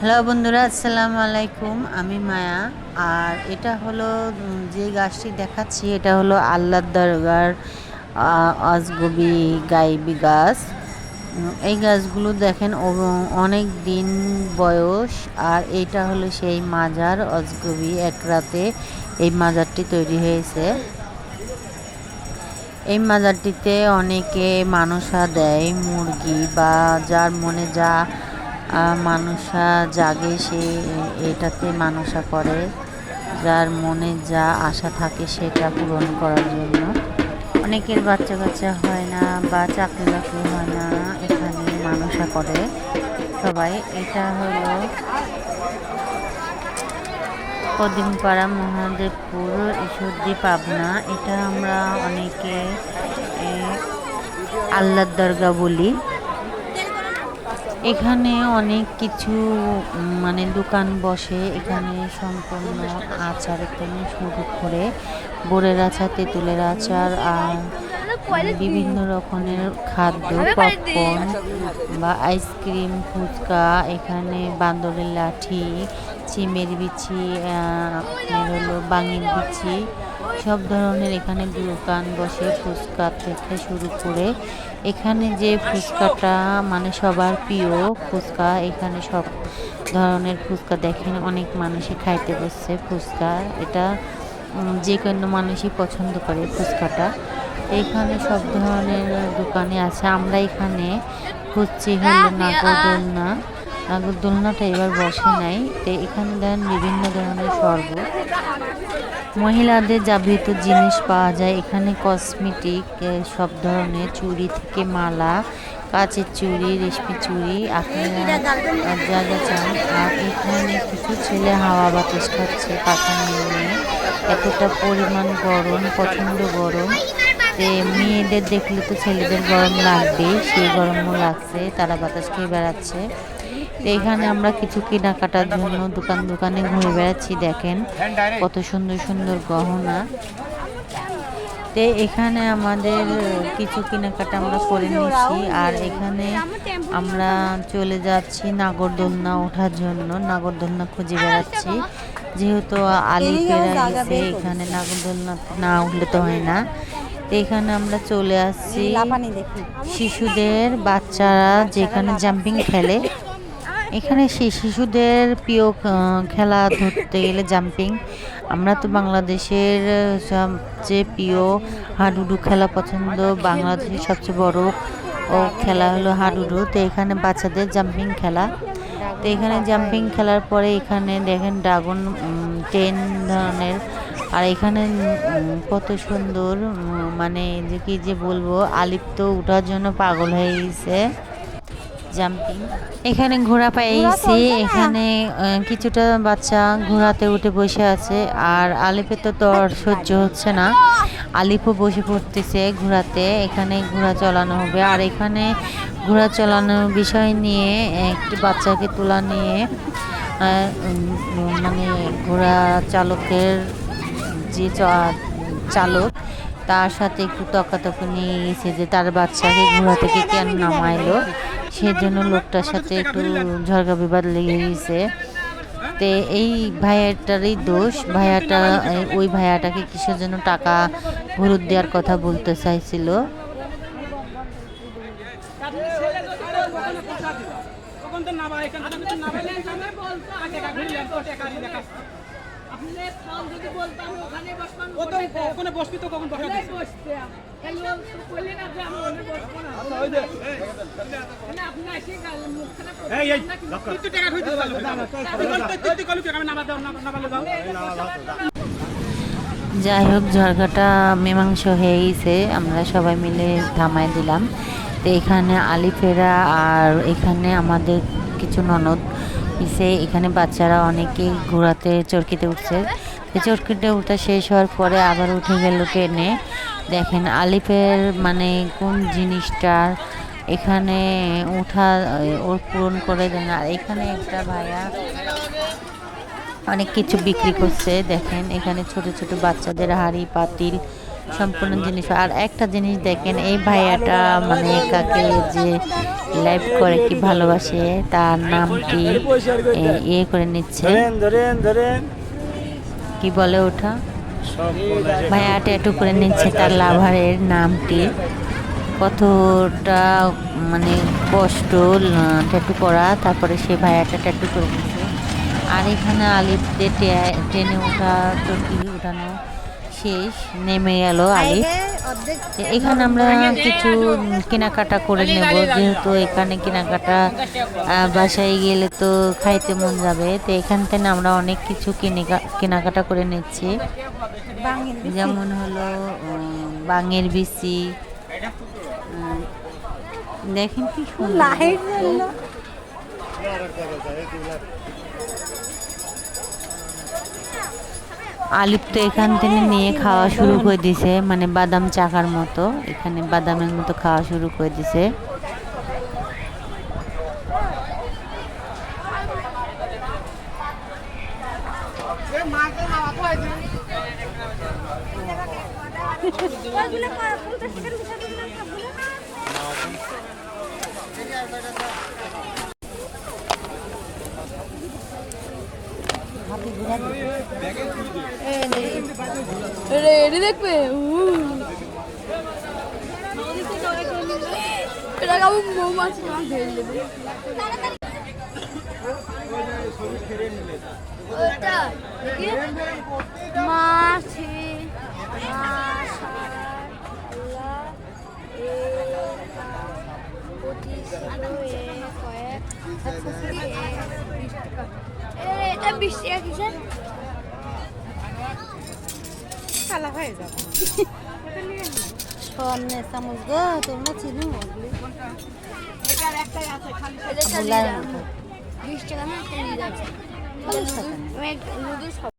Hello বন্ধুরা, আসসালামু আলাইকুম। আমি মায়া। আর এটা হলো যে গাছটি দেখাচ্ছি, এটা হলো আল্লাহ দরগার অজগবি গাইবি গাছ। এই গাছগুলো দেখেন অনেক দিন বয়স। আর এটা হলো সেই মাজার অজগবি। এক রাতে এই মাজারটি তৈরি হয়েছে। এই মাজারটিতে অনেকে মানসা দেয়, মুরগি বা যার মনে যা মানসা জাগে সে, এটাতে মানসা করে, যার মনে যা আশা থাকে সেটা পূরণ করার জন্য। অনেকের বাচ্চা কাচ্চা হয় না বা চাকরি বাকরি হয় না, এখানে মানসা করে সবাই। এটা হলো কদিমপাড়া মহাদেবপুর, ঈশ্বরদী, পাবনা। এটা আমরা অনেকে আল্লাহর দরগা বলি। এখানে অনেক কিছু মানে দোকান বসে। এখানে সম্পূর্ণ আচার এখানে শুরু করে। বোরের আচার, তেঁতুলের আচার আর বিভিন্ন রকমের খাদ্য পপকর্ন বা আইসক্রিম, ফুচকা, এখানে বান্দরের লাঠি, চিমের বিচি হলো বাঙির বিচি। সব ধরনের এখানে দোকান বসে ফুচকা থেকে শুরু করে এখানে যে ফুচকাটা মানে সবার প্রিয় ফুচকা এখানে সব ধরনের ফুচকা দেখেন অনেক মানুষই খাইতে বসছে ফুচকা। এটা যে কোনো মানুষই পছন্দ করে ফুচকাটা। এখানে সব ধরনের দোকানে আছে। আমরা এখানে খুঁজছি হলো নাগরদোলনা। নাগরদোলনাটা এবার বসে নাই। তো এখানে দেন বিভিন্ন ধরনের শরবত। মহিলাদের যাবতীয় জিনিস পাওয়া যায়। এখানে কসমেটিক সব ধরনের চুড়ি থেকে মালা, কাচের চুড়ি, রেশমি চুড়ি, আপনারা যা যা চান। আর এখানে কিছু ছেলে হাওয়া বাতাস খাচ্ছে, পাখা নিয়ে। এতটা পরিমাণ গরম, প্রচণ্ড গরম। যে মেয়েদের দেখলে তো ছেলেদের গরম লাগবেই সেই গরমও লাগছে, তারা বাতাস খেয়ে বেড়াচ্ছে। তো এখানে আমরা কিছু কেনাকাটার জন্য দোকান দোকানে ঘুরে বেড়াচ্ছি, দেখেন কত সুন্দর সুন্দর গহনা। তো এখানে আমাদের কিছু কেনাকাটা আমরা করে নিয়েছি, আর এখানে আমরা চলে যাচ্ছি নাগরদোলনা ওঠার জন্য, নাগরদোলনা খুঁজে বেড়াচ্ছি। যেহেতু আলিপেরা এখানে নাগরদোলনা না উঠলে তো হয় না। এখানে আমরা চলে আসছি শিশুদের বাচ্চারা যেখানে জাম্পিং খেলে। এখানে সেই শিশুদের প্রিয় খেলা ধরতে গেলে জাম্পিং। আমরা তো বাংলাদেশের সবচেয়ে প্রিয় হাডুডু খেলা পছন্দ। বাংলাদেশের সবচেয়ে বড় ও খেলা হলো হাডুডু। তো এখানে বাচ্চাদের জাম্পিং খেলা। তো এখানে জাম্পিং খেলার পরে এখানে দেখেন ড্রাগন টেন ধরনের আর এখানে কত সুন্দর মানে যে কি যে বলব আলিপ তো ওঠার জন্য পাগল হয়ে গেছে। জাম্পিং। এখানে ঘোড়া পাইছি এখানে কিছুটা বাচ্চা ঘোড়াতে উঠে বসে আছে আর আলিপে তো তোর সহ্য হচ্ছে না। আলিপও বসে পড়তেছে ঘোড়াতে এখানে ঘোড়া চালানো হবে। আর এখানে ঘোড়া চালানোর বিষয় নিয়ে একটি বাচ্চাকে তোলা নিয়ে মানে ঘোড়া চালকের যে চ- চালক তার সাথে একটু তকাতকি নিয়ে গেছে যে তার বাচ্চাকে ঘোড়া থেকে কেন নামাইলো সেজন্য লোকটার সাথে একটু ঝগড়া বিবাদ লেগে গেছে তে এই ভাইয়াটারই দোষ ভাইয়াটা ওই ভাইয়াটাকে কিসের জন্য টাকা ফেরত দেওয়ার কথা বলতে চাইছিল? তখন ওখানে বসবি তো কখন বসা দাও যাই হোক ঝরকাটা মীমাংস হয়ে গেছে আমরা সবাই মিলে থামাই দিলাম। তো এখানে আলিফেরা আর এখানে আমাদের কিছু ননদ ইসে এখানে বাচ্চারা অনেকেই ঘোরাতে চরকিতে উঠছে। চরকিতে উঠা শেষ হওয়ার পরে আবার উঠে গেল ট্রেনে দেখেন আলিফের মানে কোন জিনিসটা? এখানে উঠা, ওর পূরণ করে দেন। আর এখানে একটা ভাইয়া অনেক কিছু বিক্রি করছে। দেখেন এখানে ছোট ছোট বাচ্চাদের হাড়ি, পাতিল সম্পূর্ণ জিনিস। আর একটা জিনিস দেখেন এই ভাইয়াটা মানে কাকে যে লাইভ করে কি ভালোবাসে তার নামটি ইয়ে করে নিচ্ছে। কি বলে ওঠা ভাইয়া ট্যাটু করে নিচ্ছে তার লাভারের নামটি। কতটা মানে কষ্ট ট্যাটু করা তারপরে সে ভাইয়াটা ট্যাটু করে আর এখানে টে- ট্রেনে ওঠা চরকি উঠানো শেষ নেমে গেল আলিফ। এখানে আমরা কিছু কেনাকাটা করে নেব। যেহেতু এখানে কেনাকাটা বাসায় গেলে তো খাইতে মন যাবে তো এখান থেকে আমরা অনেক কিছু কিনে কেনাকাটা করে নিচ্ছি। যেমন হলো বাঙের বিচি। দেখেন কি সুন্দর আলিপ তো এখান থেকে নিয়ে খাওয়া শুরু করে দিছে মানে বাদাম চাকার মতো। এখানে বাদামের মতো খাওয়া শুরু করে দিছে। রেডি দেখবে? এটা কেমন মৌমাছি মাছ ধরে নেবে মাছি মাছ এটা বিশ টাকা কিসের সামনে চামচ গো তোমরা চিনো। বিশ টাকা না একটা নিয়ে যাচ্ছে